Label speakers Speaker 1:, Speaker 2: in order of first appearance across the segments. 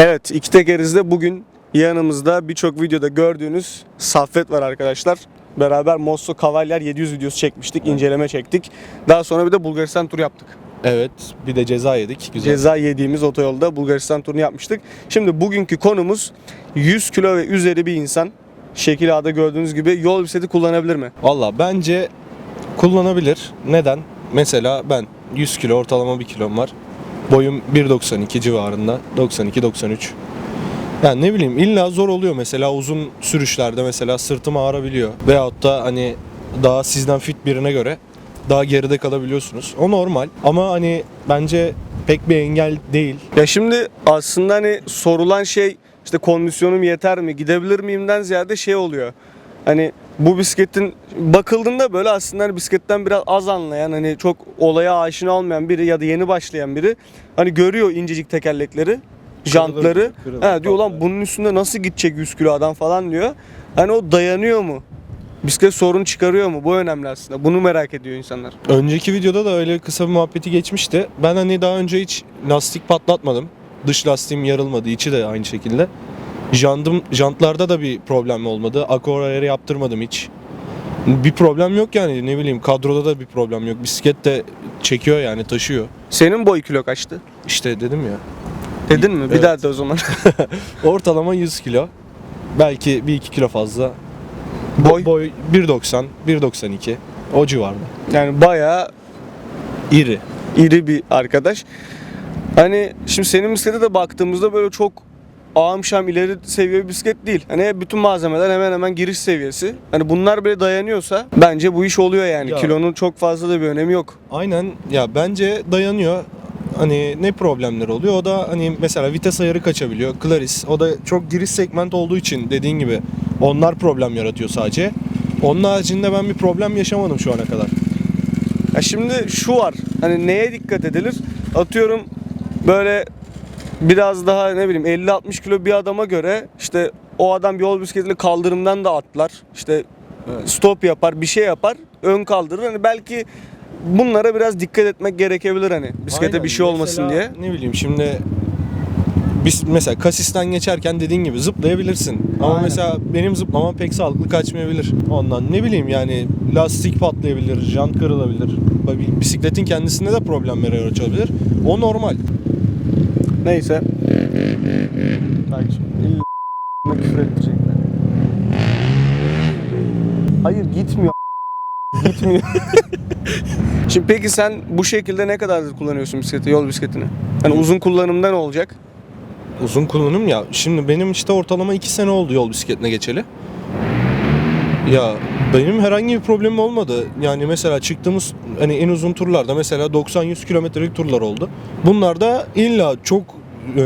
Speaker 1: Evet, iki tekerizde bugün yanımızda birçok videoda gördüğünüz Saffet var arkadaşlar. Beraber Mosso Cavalier 700 videosu çekmiştik, inceleme çektik. Daha sonra bir de Bulgaristan turu yaptık.
Speaker 2: Evet, bir de ceza yedik. Güzel.
Speaker 1: Ceza yediğimiz otoyolda Bulgaristan turunu yapmıştık. Şimdi bugünkü konumuz 100 kilo ve üzeri bir insan şekil A'da gördüğünüz gibi yol bisikleti kullanabilir mi?
Speaker 2: Valla bence kullanabilir. Neden? Mesela ben 100 kilo ortalama bir kilom var. Boyum 1.92 civarında. 92-93. Yani ne bileyim illa zor oluyor mesela uzun sürüşlerde mesela sırtım ağrabiliyor. Veyahut da hani daha sizden fit birine göre daha geride kalabiliyorsunuz. O normal ama hani bence pek bir engel değil.
Speaker 1: Ya şimdi aslında hani sorulan şey işte kondisyonum yeter mi, gidebilir miyimden ziyade şey oluyor. Hani bu bisikletin bakıldığında böyle aslında hani bisikletten biraz az anlayan hani çok olaya aşina olmayan biri ya da yeni başlayan biri hani görüyor incecik tekerlekleri, jantları.
Speaker 2: kırılır,
Speaker 1: Ha, diyor lan
Speaker 2: patlar."
Speaker 1: bunun üstünde nasıl gidecek 100 kilo adam falan diyor. Hani o dayanıyor mu? Bisiklet sorun çıkarıyor mu? Bu önemli aslında. Bunu merak ediyor insanlar.
Speaker 2: Önceki videoda da öyle kısa bir muhabbeti geçmişti. Ben hani daha önce hiç lastik patlatmadım. Dış lastiğim yarılmadı, içi de aynı şekilde. Jandım, jantlarda da bir problem olmadı. Akor ayarı yaptırmadım hiç. Bir problem yok yani ne bileyim kadroda da bir problem yok. Bisiklet de çekiyor yani taşıyor.
Speaker 1: Senin boy kilo kaçtı?
Speaker 2: İşte dedim ya.
Speaker 1: Dedin mi? Bir
Speaker 2: Evet.
Speaker 1: daha de o zaman.
Speaker 2: Ortalama 100 kilo. Belki 1-2 kilo fazla.
Speaker 1: Boy?
Speaker 2: Boy 1.90, 1.92 o civarda.
Speaker 1: Yani bayağı
Speaker 2: İri.
Speaker 1: iri bir arkadaş. Hani şimdi senin bisiklete de baktığımızda böyle çok ağım şam ileri seviye bir bisiklet değil. Hani bütün malzemeler hemen hemen giriş seviyesi. Hani bunlar bile dayanıyorsa bence bu iş oluyor yani.
Speaker 2: Ya.
Speaker 1: Kilonun çok fazla da bir önemi yok.
Speaker 2: Aynen ya bence dayanıyor. Hani ne problemler oluyor? O da hani mesela vites ayarı kaçabiliyor. Claris o da çok giriş segment olduğu için dediğin gibi onlar problem yaratıyor sadece. Onun haricinde ben bir problem yaşamadım şu ana kadar.
Speaker 1: Ya şimdi şu var. Hani neye dikkat edilir? Atıyorum böyle biraz daha ne bileyim 50-60 kilo bir adama göre işte o adam yol bisikletiyle kaldırımdan da atlar. İşte stop yapar, bir şey yapar, ön kaldırır. Hani belki bunlara biraz dikkat etmek gerekebilir hani bisiklete
Speaker 2: Aynen.
Speaker 1: bir şey olmasın
Speaker 2: Mesela,
Speaker 1: diye.
Speaker 2: Ne bileyim şimdi biz mesela kasisten geçerken dediğin gibi zıplayabilirsin. Ama
Speaker 1: Aynen.
Speaker 2: mesela benim zıplamam pek sağlıklı kaçmayabilir. Ondan ne bileyim yani lastik patlayabilir, jant kırılabilir. Bi- Bisikletin kendisinde de problemler yaratabilir. O normal.
Speaker 1: Neyse. Bak şimdi illa küfür edecekler. Hayır gitmiyor. gitmiyor. Şimdi peki sen bu şekilde ne kadardır kullanıyorsun bisikleti, yol bisikletini? Hani uzun kullanımda ne olacak?
Speaker 2: Uzun kullanım ya. Şimdi benim işte ortalama 2 sene oldu yol bisikletine geçeli. Ya benim herhangi bir problemim olmadı. Yani mesela çıktığımız hani en uzun turlarda mesela 90-100 kilometrelik turlar oldu. Bunlarda illa çok e,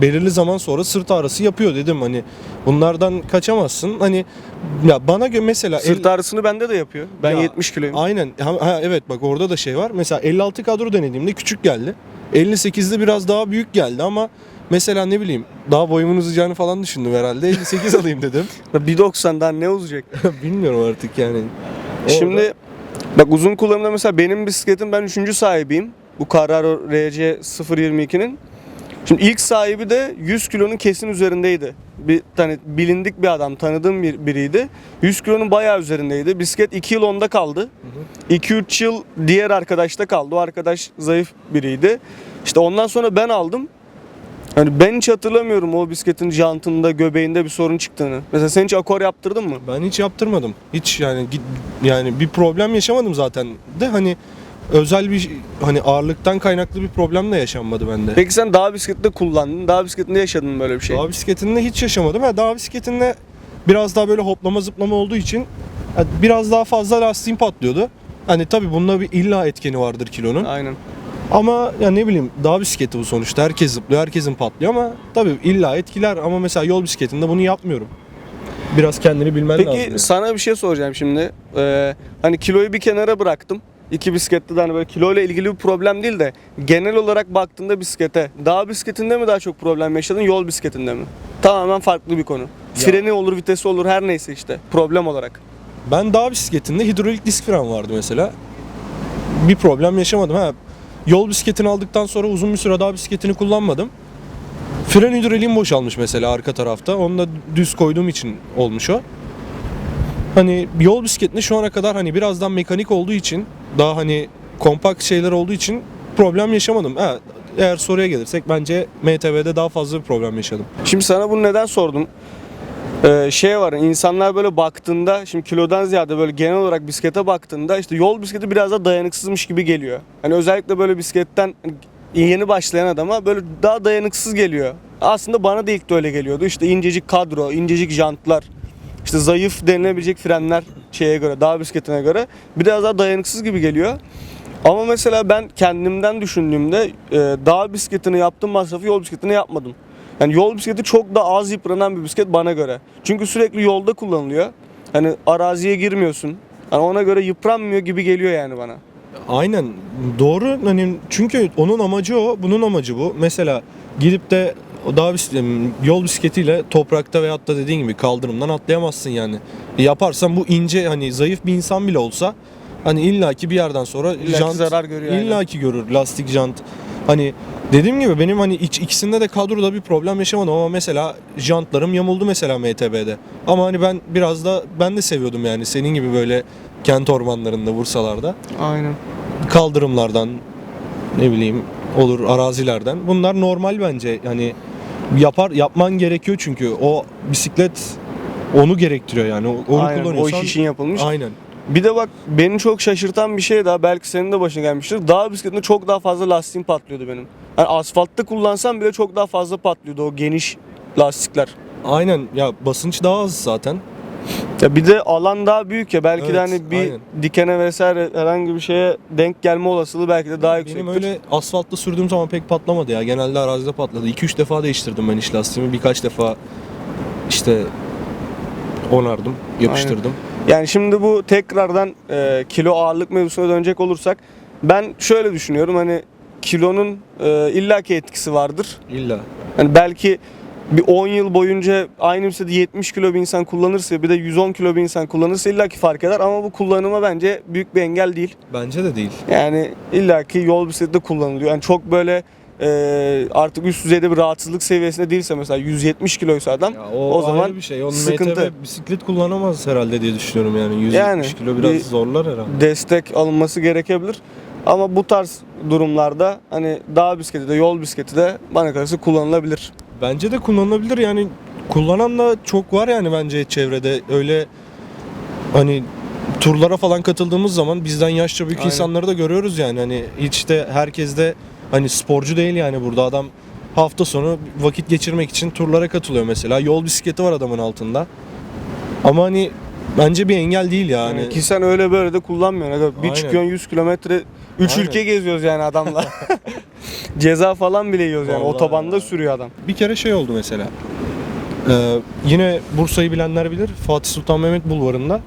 Speaker 2: belirli zaman sonra sırt ağrısı yapıyor dedim hani bunlardan kaçamazsın. Hani ya bana göre mesela el-
Speaker 1: Sırt ağrısını bende de yapıyor. Ben
Speaker 2: Ya,
Speaker 1: 70 kiloyum.
Speaker 2: Aynen. Ha, ha, evet bak orada da şey var. Mesela 56 kadro denediğimde küçük geldi. 58'de biraz daha büyük geldi ama mesela ne bileyim daha boyumun uzayacağını falan düşündüm herhalde. 58 alayım dedim.
Speaker 1: 1.90'dan ne olacak?
Speaker 2: Bilmiyorum artık yani. Orada-
Speaker 1: Şimdi bak uzun kullanımda mesela benim bisikletim ben 3. sahibiyim. Bu Carraro RC 022'nin. Şimdi ilk sahibi de 100 kilonun kesin üzerindeydi. Bir tane bilindik bir adam, tanıdığım bir biriydi. 100 kilonun bayağı üzerindeydi. Bisiklet 2 yıl onda kaldı. 2-3 yıl diğer arkadaşta kaldı. O arkadaş zayıf biriydi. İşte ondan sonra ben aldım. Hani ben hiç hatırlamıyorum o bisikletin jantında, göbeğinde bir sorun çıktığını. Mesela sen hiç akor yaptırdın mı?
Speaker 2: ben hiç yaptırmadım. Hiç yani git yani bir problem yaşamadım zaten. De hani özel bir hani ağırlıktan kaynaklı bir problem de yaşanmadı bende.
Speaker 1: Peki sen dağ bisikleti de kullandın. Dağ bisikletinde yaşadın mı böyle bir şey?
Speaker 2: Dağ bisikletinde hiç yaşamadım. Ha, dağ bisikletinde biraz daha böyle hoplama zıplama olduğu için biraz daha fazla lastiğim patlıyordu. Hani tabii bunda bir illa etkeni vardır kilonun.
Speaker 1: Aynen.
Speaker 2: Ama ya ne bileyim dağ bisikleti bu sonuçta. Herkes zıplıyor, herkesin patlıyor ama tabii illa etkiler ama mesela yol bisikletinde bunu yapmıyorum. Biraz kendini bilmen
Speaker 1: Peki
Speaker 2: lazım. yani.
Speaker 1: sana bir şey soracağım şimdi. Ee, hani kiloyu bir kenara bıraktım. İki bisiklette de hani böyle kiloyla ilgili bir problem değil de genel olarak baktığında bisiklete dağ bisikletinde mi daha çok problem yaşadın yol bisikletinde mi? Tamamen farklı bir konu. Freni olur, vitesi olur her neyse işte problem olarak.
Speaker 2: Ben dağ bisikletinde hidrolik disk fren vardı mesela. Bir problem yaşamadım. Ha, yol bisikletini aldıktan sonra uzun bir süre dağ bisikletini kullanmadım. Fren hidroliğim boşalmış mesela arka tarafta. Onu da düz koyduğum için olmuş o. Hani yol bisikletinde şu ana kadar hani birazdan mekanik olduğu için daha hani kompakt şeyler olduğu için problem yaşamadım. Ha, eğer soruya gelirsek bence MTB'de daha fazla bir problem yaşadım.
Speaker 1: Şimdi sana bunu neden sordum? Ee, şey var insanlar böyle baktığında şimdi kilodan ziyade böyle genel olarak bisiklete baktığında işte yol bisikleti biraz da dayanıksızmış gibi geliyor. Hani özellikle böyle bisikletten hani yeni başlayan adama böyle daha dayanıksız geliyor. Aslında bana da ilk de öyle geliyordu. İşte incecik kadro, incecik jantlar, işte zayıf denilebilecek frenler şeye göre, dağ bisikletine göre biraz daha dayanıksız gibi geliyor. Ama mesela ben kendimden düşündüğümde e, dağ bisikletini yaptığım masrafı yol bisikletini yapmadım. Yani yol bisikleti çok da az yıpranan bir bisiklet bana göre. Çünkü sürekli yolda kullanılıyor. Hani araziye girmiyorsun. Hani ona göre yıpranmıyor gibi geliyor yani bana.
Speaker 2: Aynen doğru hani çünkü onun amacı o bunun amacı bu. Mesela gidip de dağ bis- yol bisikletiyle toprakta veyahut da dediğin gibi kaldırımdan atlayamazsın yani. Yaparsan bu ince hani zayıf bir insan bile olsa hani illaki bir yerden sonra
Speaker 1: İllaki zarar görüyor yani.
Speaker 2: illaki görür lastik jant. Hani dediğim gibi benim hani iç, ikisinde de kadroda bir problem yaşamadım ama mesela jantlarım yamuldu mesela MTB'de. Ama hani ben biraz da ben de seviyordum yani senin gibi böyle kent ormanlarında Bursalarda
Speaker 1: Aynen.
Speaker 2: kaldırımlardan ne bileyim olur arazilerden. Bunlar normal bence. Yani yapar yapman gerekiyor çünkü o bisiklet onu gerektiriyor yani. O- Onu
Speaker 1: Aynen. O
Speaker 2: kullanıyorsan
Speaker 1: iş için yapılmış.
Speaker 2: Aynen.
Speaker 1: Bir de bak beni çok şaşırtan bir şey daha belki senin de başına gelmiştir. Dağ bisikletinde çok daha fazla lastiğim patlıyordu benim. Yani asfaltta kullansam bile çok daha fazla patlıyordu o geniş lastikler.
Speaker 2: Aynen ya basınç daha az zaten.
Speaker 1: Ya bir de alan daha büyük ya belki de
Speaker 2: Evet,
Speaker 1: hani bir
Speaker 2: aynen.
Speaker 1: dikene vesaire herhangi bir şeye denk gelme olasılığı belki de daha yüksektir.
Speaker 2: Benim öyle asfaltta sürdüğüm zaman pek patlamadı ya. Genelde arazide patladı. 2-3 defa değiştirdim ben iç lastiğimi. Birkaç defa işte onardım, yapıştırdım.
Speaker 1: Yani şimdi bu tekrardan e, kilo ağırlık mevzusuna dönecek olursak ben şöyle düşünüyorum hani kilonun e, illaki etkisi vardır.
Speaker 2: İlla.
Speaker 1: Hani belki bir 10 yıl boyunca aynı bisikleti 70 kilo bir insan kullanırsa bir de 110 kilo bir insan kullanırsa illaki fark eder ama bu kullanıma bence büyük bir engel değil.
Speaker 2: Bence de değil.
Speaker 1: Yani illaki yol bisikleti de kullanılıyor. Yani çok böyle e, artık üst düzeyde bir rahatsızlık seviyesinde değilse mesela 170 kiloysa adam
Speaker 2: Ya
Speaker 1: o,
Speaker 2: o,
Speaker 1: zaman
Speaker 2: bir şey. Onun
Speaker 1: sıkıntı.
Speaker 2: MTB bisiklet kullanamaz herhalde diye düşünüyorum yani. 170
Speaker 1: Yani
Speaker 2: kilo biraz
Speaker 1: bir-
Speaker 2: zorlar herhalde.
Speaker 1: destek alınması gerekebilir. Ama bu tarz durumlarda hani dağ bisikleti de yol bisikleti de bana kalırsa kullanılabilir.
Speaker 2: Bence de kullanılabilir yani kullanan da çok var yani bence çevrede öyle hani turlara falan katıldığımız zaman bizden yaşça büyük
Speaker 1: Aynen.
Speaker 2: insanları da görüyoruz yani hani hiç de herkes de hani sporcu değil yani burada adam hafta sonu vakit geçirmek için turlara katılıyor mesela yol bisikleti var adamın altında ama hani bence bir engel değil yani.
Speaker 1: Yani ki sen öyle böyle de kullanmıyorsun. Aga. Bir
Speaker 2: Aynen.
Speaker 1: çıkıyorsun 100 kilometre 3
Speaker 2: Aynen.
Speaker 1: ülke geziyoruz yani adamla. Ceza falan bile yiyoruz yani.
Speaker 2: Vallahi
Speaker 1: Otobanda
Speaker 2: ya.
Speaker 1: sürüyor adam.
Speaker 2: Bir kere şey oldu mesela. Ee, yine Bursa'yı bilenler bilir. Fatih Sultan Mehmet Bulvarı'nda.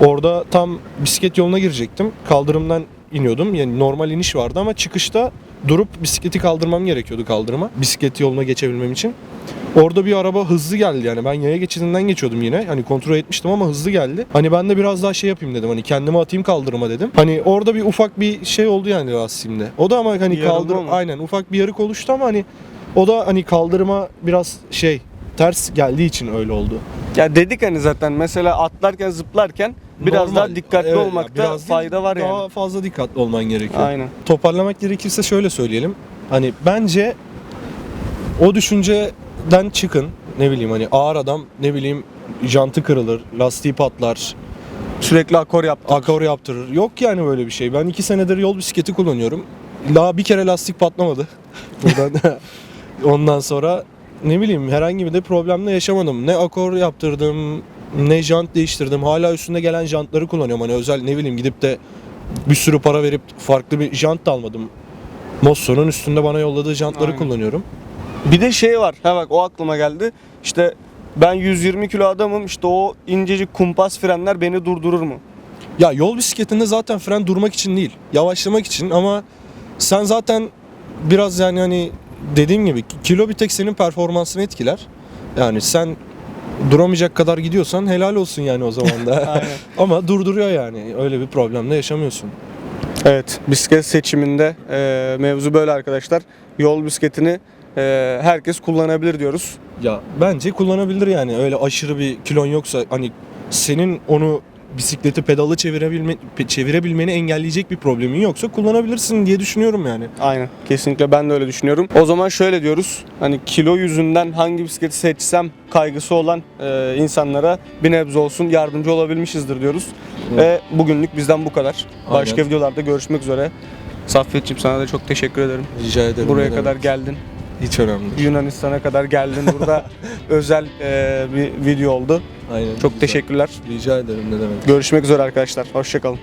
Speaker 2: Orada tam bisiklet yoluna girecektim. Kaldırımdan iniyordum. Yani normal iniş vardı ama çıkışta durup bisikleti kaldırmam gerekiyordu kaldırıma. Bisiklet yoluna geçebilmem için. Orada bir araba hızlı geldi yani ben yaya geçidinden geçiyordum yine. Hani kontrol etmiştim ama hızlı geldi. Hani ben de biraz daha şey yapayım dedim. Hani kendimi atayım kaldırıma dedim. Hani orada bir ufak bir şey oldu yani lastiğimde. O da ama hani
Speaker 1: Bir
Speaker 2: kaldır
Speaker 1: mı?
Speaker 2: aynen ufak bir yarık oluştu ama hani o da hani kaldırıma biraz şey ters geldiği için öyle oldu.
Speaker 1: Ya dedik hani zaten mesela atlarken zıplarken biraz
Speaker 2: Normal.
Speaker 1: daha dikkatli
Speaker 2: Evet,
Speaker 1: olmakta
Speaker 2: biraz
Speaker 1: fayda var
Speaker 2: Daha
Speaker 1: yani.
Speaker 2: fazla dikkatli olman gerekiyor.
Speaker 1: Aynen.
Speaker 2: Toparlamak gerekirse şöyle söyleyelim. Hani bence o düşünceden çıkın. Ne bileyim hani ağır adam ne bileyim jantı kırılır, lastiği patlar,
Speaker 1: Sürekli akor yaptım.
Speaker 2: akor yaptırır. Yok yani böyle bir şey. Ben iki senedir yol bisikleti kullanıyorum. Daha bir kere lastik patlamadı. Buradan ondan sonra ne bileyim herhangi bir de problemle yaşamadım. Ne akor yaptırdım, ne jant değiştirdim. Hala üstünde gelen jantları kullanıyorum. Hani özel ne bileyim gidip de bir sürü para verip farklı bir jant da almadım. Mosso'nun üstünde bana yolladığı jantları
Speaker 1: Aynen.
Speaker 2: kullanıyorum.
Speaker 1: Bir de şey var. Ha bak o aklıma geldi. İşte ben 120 kilo adamım. İşte o incecik kumpas frenler beni durdurur mu?
Speaker 2: Ya yol bisikletinde zaten fren durmak için değil, yavaşlamak için ama sen zaten biraz yani hani dediğim gibi kilo bir tek senin performansını etkiler. Yani sen duramayacak kadar gidiyorsan helal olsun yani o zaman da. Ama durduruyor yani. Öyle bir problemle yaşamıyorsun.
Speaker 1: Evet, bisiklet seçiminde e, mevzu böyle arkadaşlar. Yol bisikletini e, herkes kullanabilir diyoruz.
Speaker 2: Ya bence kullanabilir yani öyle aşırı bir kilon yoksa hani senin onu bisikleti pedalı çevirebilme, çevirebilmeni engelleyecek bir problemin yoksa kullanabilirsin diye düşünüyorum yani.
Speaker 1: Aynen. Kesinlikle ben de öyle düşünüyorum. O zaman şöyle diyoruz. Hani kilo yüzünden hangi bisikleti seçsem kaygısı olan e, insanlara bir nebze olsun yardımcı olabilmişizdir diyoruz. Ve bugünlük bizden bu kadar. Başka
Speaker 2: Aynen.
Speaker 1: videolarda görüşmek üzere. Saffetciğim sana da çok teşekkür ederim.
Speaker 2: Rica ederim.
Speaker 1: Buraya kadar
Speaker 2: demek.
Speaker 1: geldin.
Speaker 2: hiç önemli. değil.
Speaker 1: Yunanistan'a kadar geldin. Burada özel e, bir video oldu.
Speaker 2: Aynen.
Speaker 1: Çok
Speaker 2: güzel.
Speaker 1: teşekkürler.
Speaker 2: Rica ederim ne demek.
Speaker 1: Görüşmek üzere arkadaşlar. Hoşçakalın.